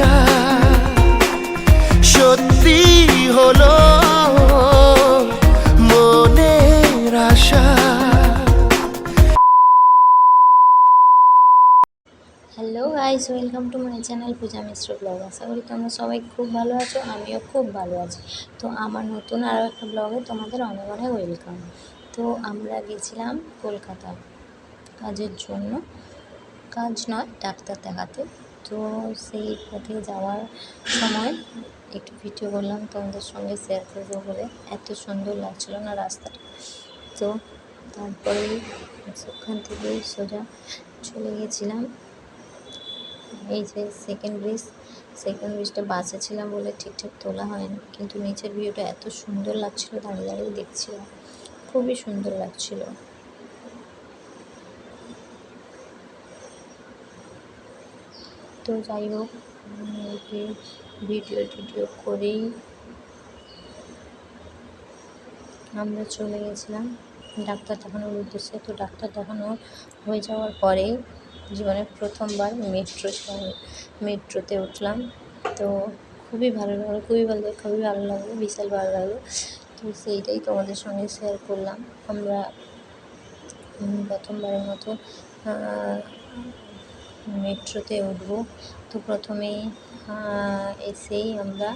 আশা সত্যি হলো মনের আশা। Hello guys welcome to my channel Puja Mishra blog আশা করি তোমরা সবাই খুব ভালো আছো, আমিও খুব ভালো আছি। তো আমার নতুন আরও একটা ব্লগে তোমাদের অনেক অনেক ওয়েলকাম তো আমরা গেছিলাম কলকাতা। কাজের জন্য। কাজ নয়, ডাক্তার দেখাতে। তো সেই পথে যাওয়ার সময় একটু ভিডিও করলাম তোমাদের সঙ্গে শেয়ার করব বলে। এত সুন্দর লাগছিল না রাস্তাটা। তো তারপরে ওখান থেকে সোজা চলে গেছিলাম। এই যে সেকেন্ড ব্রিজ সেকেন্ড ব্রিজটা বাসে ছিলাম বলে ঠিকঠাক তোলা হয়নি। কিন্তু নিচের ভিউটা এত সুন্দর লাগছিল, দাঁড়িয়ে দাঁড়িয়ে দেখছিলাম। খুবই সুন্দর লাগছিল। তো যাই হোক ভিডিও টিডিও করেই আমরা চলে গেছিলাম। ডাক্তার দেখানোর উদ্দেশ্যে, তো ডাক্তার দেখানো হয়ে যাওয়ার পরে জীবনের প্রথমবার মেট্রো মেট্রোতে উঠলাম। তো খুবই ভালো লাগল, খুবই ভালো খুবই ভালো লাগল, বিশাল ভালো লাগল। তো সেইটাই তোমাদের সঙ্গে শেয়ার করলাম। আমরা প্রথমবারের মতো মেট্রোতে উঠবো। তো প্রথমেই এসেই আমরা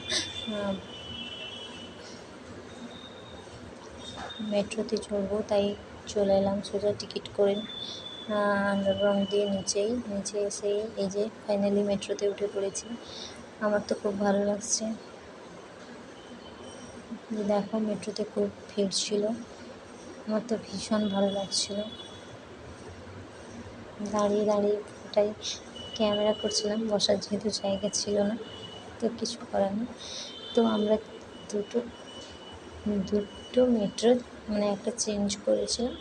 মেট্রোতে চড়বো। তাই চলে এলাম সোজা টিকিট করে আন্ডারগ্রাউন্ড দিয়ে নিচেই। নিচে এসে এই যে ফাইনালি মেট্রোতে উঠে পড়েছি। আমার তো খুব ভালো লাগছে। দেখো মেট্রোতে খুব ভিড় ছিল। আমার তো ভীষণ ভালো লাগছিল। দাঁড়িয়ে দাঁড়িয়ে ওটাই ক্যামেরা করছিলাম, বসার যেহেতু জায়গা ছিল না, তো কিছু করার নেই। তো আমরা দুটো দুটো মেট্রো মানে একটা চেঞ্জ করেছিলাম।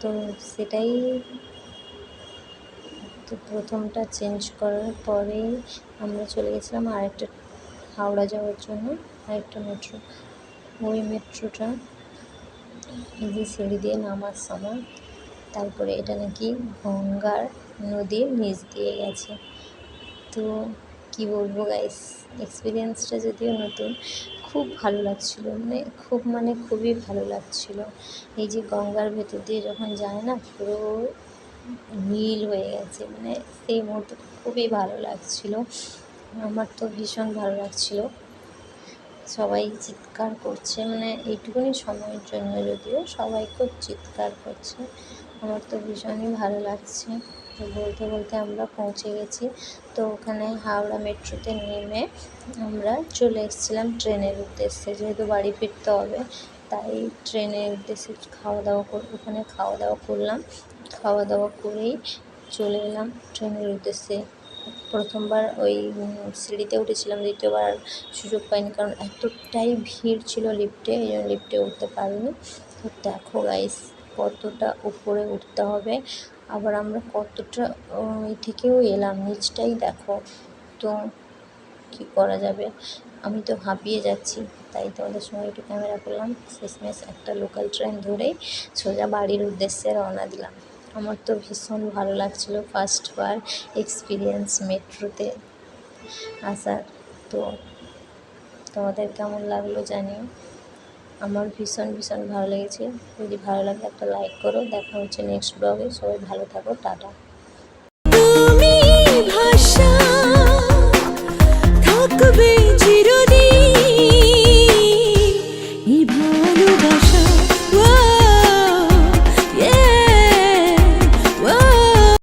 তো সেটাই তো প্রথমটা চেঞ্জ করার পরেই আমরা চলে গেছিলাম আরেকটা হাওড়া যাওয়ার জন্য, আরেকটা মেট্রো ওই মেট্রোটা এই যে সিঁড়ি দিয়ে নামার সময়, তারপরে এটা নাকি গঙ্গার নদীর নিচ দিয়ে গেছে। তো কি বলব গাইস এক্সপিরিয়েন্সটা যদিও নতুন, খুব ভালো লাগছিল। মানে খুব মানে খুবই ভালো লাগছিল। এই যে গঙ্গার ভেতর দিয়ে যখন যায় না, পুরো নীল হয়ে গেছে। মানে সেই মুহূর্তে খুবই ভালো লাগছিল। আমার তো ভীষণ ভালো লাগছিল। সবাই চিৎকার করছে। মানে এইটুকুনি সময়ের জন্য যদিও সবাই খুব চিৎকার করছে। আমার তো ভীষণই ভালো লাগছে। বলতে বলতে আমরা পৌঁছে গেছি। তো ওখানে হাওড়া মেট্রোতে নেমে আমরা চলে এসেছিলাম ট্রেনের উদ্দেশ্যে। যেহেতু বাড়ি ফিরতে হবে, তাই ট্রেনের উদ্দেশ্যে খাওয়া দাওয়া কর, ওখানে খাওয়া দাওয়া করলাম। খাওয়া দাওয়া করেই চলে এলাম ট্রেনের উদ্দেশ্যে। প্রথমবার ওই সিঁড়িতে উঠেছিলাম, দ্বিতীয়বার সুযোগ পাইনি কারণ এতটাই ভিড় ছিল লিফটে, এই জন্য লিফটে উঠতে পারিনি। তো দেখো গাইস কতটা উপরে উঠতে হবে। আবার আমরা কতটা ওই থেকেও এলাম। নিচটাই দেখো। তো কী করা যাবে? আমি তো হাঁপিয়ে যাচ্ছি। তাই তোমাদের সঙ্গে একটু ক্যামেরা করলাম। শেষমেশ একটা লোকাল ট্রেন ধরেই সোজা বাড়ির উদ্দেশ্যে রওনা দিলাম। আমার তো ভীষণ ভালো লাগছিল ফার্স্টবার এক্সপিরিয়েন্স মেট্রোতে আসার। তো তোমাদের কেমন লাগল জানিও। আমার ভীষণ ভীষণ ভালো লেগেছে। যদি ভালো লাগে একটা লাইক করো। দেখা হচ্ছে নেক্সট ব্লগে সবাই ভালো থাকো। টাটা। ভাষা থাকবে